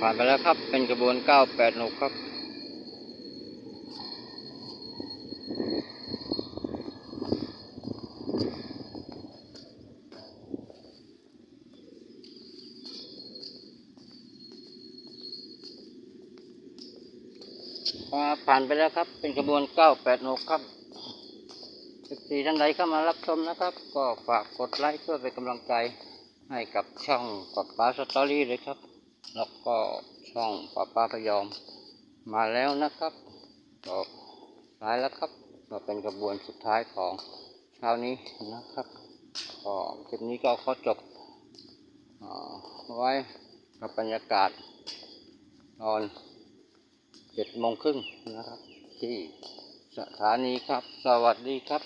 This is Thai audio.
ผ่านไปแล้วครับ เป็นกระบวน 986 ครับผ่านไปแล้วครับ เป็นกระบวน 986 ครับ14ท่านใดเข้ามารับชมนะครับ ก็ฝากกดไลค์เพื่อเป็นกำลังใจให้กับช่องป๊าป้าสตอรี่เลยครับ แล้วก็ช่องป๊าป้าพยอม มาแล้วนะครับก็ท้ายแล้วครับก็เป็นกระบวนสุดท้ายของเช้านี้นะครับก็คลิปนี้ก็ขอจบอไว้กับบรรยากาศตอนเจ็ดโมงครึ่งนะครับ ที่สถานีครับ สวัสดีครับ